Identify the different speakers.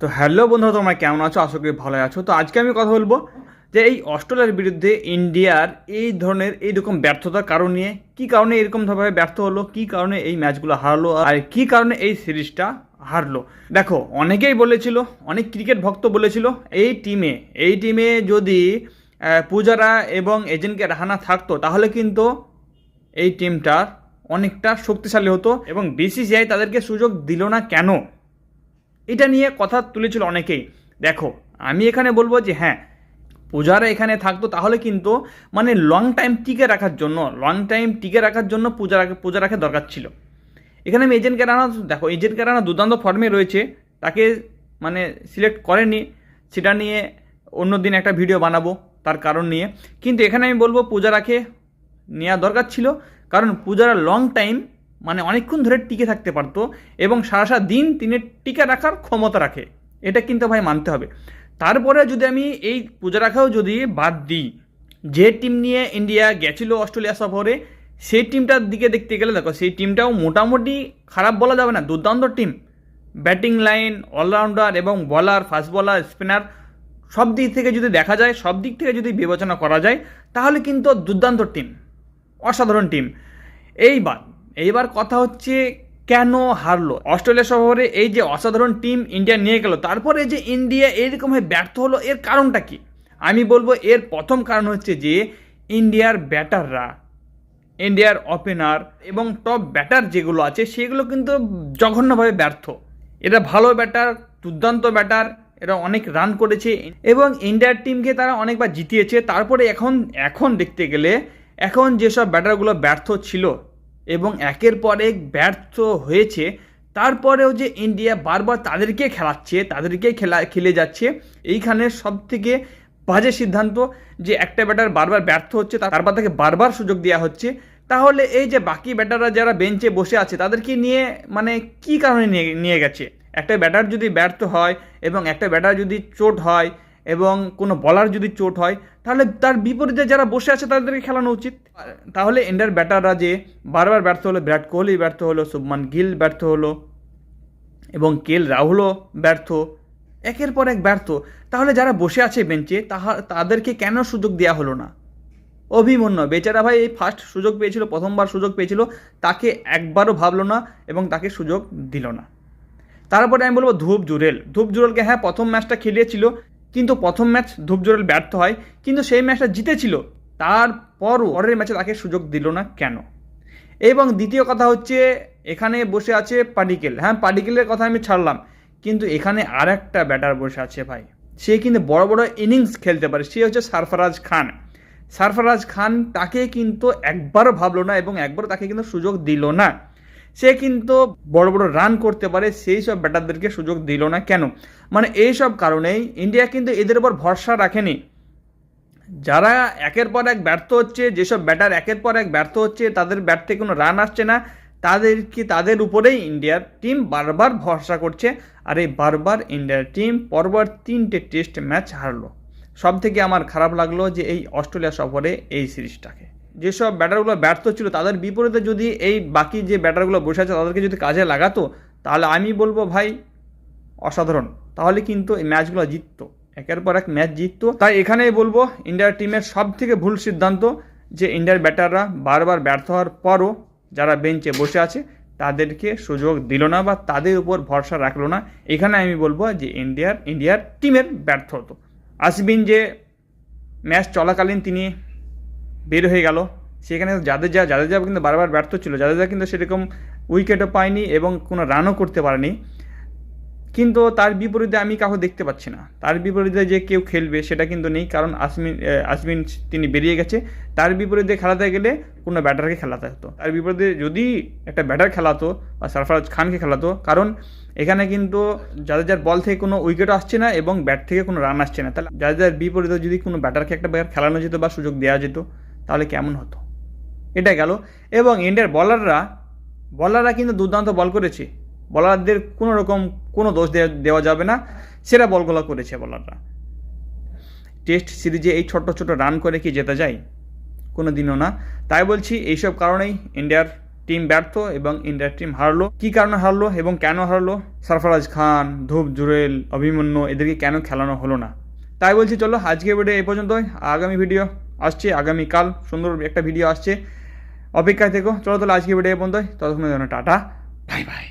Speaker 1: তো হ্যালো বন্ধুরা, তোমরা কেমন আছো? আশা করি ভালো আছো। তো আজকে আমি কথা বলব যে এই অস্ট্রেলিয়ার বিরুদ্ধে ইন্ডিয়ার এই ধরনের এইরকম ব্যর্থতার কারণ নিয়ে, কী কারণে এরকমভাবে ব্যর্থ হলো, কী কারণে এই ম্যাচগুলো হারলো, আর কী কারণে এই সিরিজটা হারলো। দেখো, অনেকেই বলেছিল, অনেক ক্রিকেট ভক্ত বলেছিল, এই টিমে এই টিমে যদি পূজারা এবং এজেন্টকে রাহানা থাকতো, তাহলে কিন্তু এই টিমটা অনেকটা শক্তিশালী হতো এবং বিসিসিআই তাদেরকে সুযোগ দিল না কেন? এটা নিয়ে কথা তুলেছিল অনেকেই। দেখো, আমি এখানে বলব যে হ্যাঁ পূজারা এখানে থাকতো, তাহলে কিন্তু মানে লং টাইম টিকে রাখার জন্য লং টাইম টিকে রাখার জন্য পূজা পূজা পূজারাকে দরকার ছিল। এখানে আমি এজেন্ট কেরানা, দেখো এজেন্ট কেরানা দুর্দান্ত ফর্মে রয়েছে, তাকে মানে সিলেক্ট করেনি, সেটা নিয়ে অন্য দিন একটা ভিডিও বানাবো তার কারণ নিয়ে। কিন্তু এখানে আমি বলব পূজারাকে নেওয়া দরকার ছিল, কারণ পূজারা লং টাইম মানে অনেকক্ষণ ধরে টিকে থাকতে পারতো এবং সারা সারা দিন তিনি টিকে রাখার ক্ষমতা রাখে। এটা কিন্তু ভাই মানতে হবে। তারপরে যদি আমি এই পূজা রাখাও যদি বাদ দিই, যে টিম নিয়ে ইন্ডিয়া গেছিল অস্ট্রেলিয়া সফরে, সেই টিমটার দিকে দেখতে গেলে দেখো, সেই টিমটাও মোটামুটি খারাপ বলা যাবে না, দুর্দান্ত টিম। ব্যাটিং লাইন, অলরাউন্ডার এবং বলার, ফাস্ট বলার, স্পিনার, সব দিক থেকে যদি দেখা যায়, সব দিক থেকে যদি বিবেচনা করা যায়, তাহলে কিন্তু দুর্দান্ত টিম, অসাধারণ টিম। এইবার এইবার কথা হচ্ছে কেন হারলো? অস্ট্রেলিয়া শহরে এই যে অসাধারণ টিম ইন্ডিয়া নিয়ে গেল, তারপরে যে ইন্ডিয়া এরকমভাবে ব্যর্থ হলো, এর কারণটা কি? আমি বলব এর প্রথম কারণ হচ্ছে যে, ইন্ডিয়ার ব্যাটাররা, ইন্ডিয়ার ওপেনার এবং টপ ব্যাটার যেগুলো আছে, সেগুলো কিন্তু জঘন্যভাবে ব্যর্থ। এরা ভালো ব্যাটার দুর্দান্ত ব্যাটার এরা অনেক রান করেছে এবং ইন্ডিয়ার টিমকে তারা অনেকবার জিতিয়েছে। তারপরে এখন এখন দেখতে গেলে, এখন যেসব ব্যাটারগুলো ব্যর্থ ছিল এবং একের পর এক ব্যর্থ হয়েছে। তারপরেও যে ইন্ডিয়া বারবার তাদেরকে খেলাচ্ছে, তাদেরকে খেলা, খেলে যাচ্ছে, এইখানে সব থেকে বাজে সিদ্ধান্ত যে একটা ব্যাটার বারবার ব্যর্থ হচ্ছে তারপর তাকে বারবার সুযোগ দেওয়া হচ্ছে। তাহলে এই যে বাকি ব্যাটাররা যারা বেঞ্চে বসে আছে, তাদেরকে নিয়ে মানে কি কারণে নিয়ে নিয়ে গেছে? একটা ব্যাটার যদি ব্যর্থ হয় এবং একটা ব্যাটার যদি চোট হয় এবং কোনো বলার যদি চোট হয়, তাহলে তার বিপরীতে যারা বসে আছে তাদেরকে খেলানো উচিত। তাহলে ইন্ডিয়ার ব্যাটাররা যে বারবার ব্যর্থ হলো, বিরাট কোহলি ব্যর্থ হলো, শুভমান গিল ব্যর্থ হলো এবং কেল রাহুলও ব্যর্থ, একের পর এক ব্যর্থ। তাহলে যারা বসে আছে বেঞ্চে, তাহা, তাদেরকে কেন সুযোগ দেওয়া হলো না? অভিমন্যু, বেচারা ভাই এই ফার্স্ট সুযোগ পেয়েছিল, প্রথমবার সুযোগ পেয়েছিল, তাকে একবারও ভাবলো না এবং তাকে সুযোগ দিল না। তারপরে আমি বলব ধূপ জুরেল। ধূপ জুরেলকে হ্যাঁ প্রথম ম্যাচটা খেলিয়েছিল কিন্তু প্রথম ম্যাচ ধূপ জুরেল ব্যর্থ হয়, কিন্তু সেই ম্যাচটা জিতেছিল। তারপরও পরের ম্যাচে তাকে সুযোগ দিল না কেন? এবং দ্বিতীয় কথা হচ্ছে, এখানে বসে আছে পাডিকেল হ্যাঁ পাডিকেলের কথা আমি ছাড়লাম, কিন্তু এখানে আর একটা ব্যাটার বসে আছে ভাই। সে কিন্তু বড় বড় ইনিংস খেলতে পারে, সে হচ্ছে সারফরাজ খান। সারফরাজ খান তাকে কিন্তু একবারও ভাবলো না এবং একবারও তাকে কিন্তু সুযোগ দিল না। সে কিন্তু বড় বড় রান করতে পারে, সেই সব ব্যাটারদেরকে সুযোগ দিল না কেন? মানে এই সব কারণেই ইন্ডিয়া কিন্তু এদের উপর ভরসা রাখেনি। যারা একের পর এক ব্যর্থ হচ্ছে, যেসব ব্যাটার একের পর এক ব্যর্থ হচ্ছে, তাদের ব্যাট থেকে কোনো রান আসছে না। তাদেরকে তাদের উপরেই ইন্ডিয়ার টিম বারবার ভরসা করছে। আর এই বারবার ইন্ডিয়ার টিম পরপর তিনটে টেস্ট ম্যাচ হারলো। সব থেকে আমার খারাপ লাগল যে এই অস্ট্রেলিয়া সফরে এই সিরিজটাকে যেসব ব্যাটারগুলো ব্যর্থ ছিল, তাদের বিপরীতে যদি এই বাকি যে ব্যাটারগুলো বসে আছে, তাদেরকে যদি কাজে লাগাতো, তাহলে আমি বলব ভাই, অসাধারণ। তাহলে কিন্তু এই ম্যাচগুলো জিততো। একের পর এক ম্যাচ জিততো। তাই এখানেই বলব, ইন্ডিয়ার টিমের সব থেকে ভুল সিদ্ধান্ত যে ইন্ডিয়ার ব্যাটাররা বারবার ব্যর্থ হওয়ার পরও যারা বেঞ্চে বসে আছে, তাদেরকে সুযোগ দিল না বা তাদের উপর ভরসা রাখল না। এখানে আমি বলব যে ইন্ডিয়ার ইন্ডিয়ার টিমের ব্যর্থ হতো আসবিন যে ম্যাচ চলাকালীন তিনি বের হয়ে গেল। সেখানে জাদেজা জাদেজা কিন্তু বারবার ব্যর্থ ছিল। জাদেজা কিন্তু সেরকম উইকেটও পায়নি এবং কোনো রানও করতে পারেনি। কিন্তু তার বিপরীতে আমি কাউকে দেখতে পাচ্ছি না। তার বিপরীতে যে কেউ খেলবে সেটা কিন্তু নেই, কারণ আসমিন আসমিন তিনি বেরিয়ে গেছে। তার বিপরীতে খেলাতে গেলে কোনো ব্যাটারকে খেলাতে হতো। তার বিপরীতে যদি একটা ব্যাটার খেলাতো বা সরফরাজ খানকে খেলাতো, কারণ এখানে কিন্তু জাদেজার বল থেকে কোনো উইকেটও আসছে না এবং ব্যাট থেকে কোনো রান আসছে না। তাহলে জাদেজার বিপরীতে যদি কোনো ব্যাটারকে একটা ব্যাটার খেলানো যেত বা সুযোগ দেওয়া যেত তাহলে কেমন হতো? এটা গেল। এবং ইন্ডিয়ার বলাররা বলাররা কিন্তু দুর্দান্ত বল করেছে। বলারদের কোনো রকম কোনো দোষ দেওয়া যাবে না। সেরা বলগুলো করেছে বলাররা টেস্ট সিরিজে এই ছোট্ট ছোট রান করে কি জেতা যায়? কোনো দিনও না। তাই বলছি, এইসব কারণেই ইন্ডিয়ার টিম ব্যর্থ এবং ইন্ডিয়ার টিম হারলো। কি কারণে হারলো এবং কেন হারলো? সরফরাজ খান ধূপ জুরেল, অভিমন্যু, এদেরকে কেন খেলানো হলো না? তাই বলছি, চলো আজকে ভিডিও এই পর্যন্তই। আগামী ভিডিও আসছে, আগামীকাল সুন্দর একটা ভিডিও আসছে। অপেক্ষায় থেকো, চলো তাহলে আজকে ভিডিও বন্ধ হয় ততক্ষণ টাটা, বাই বাই।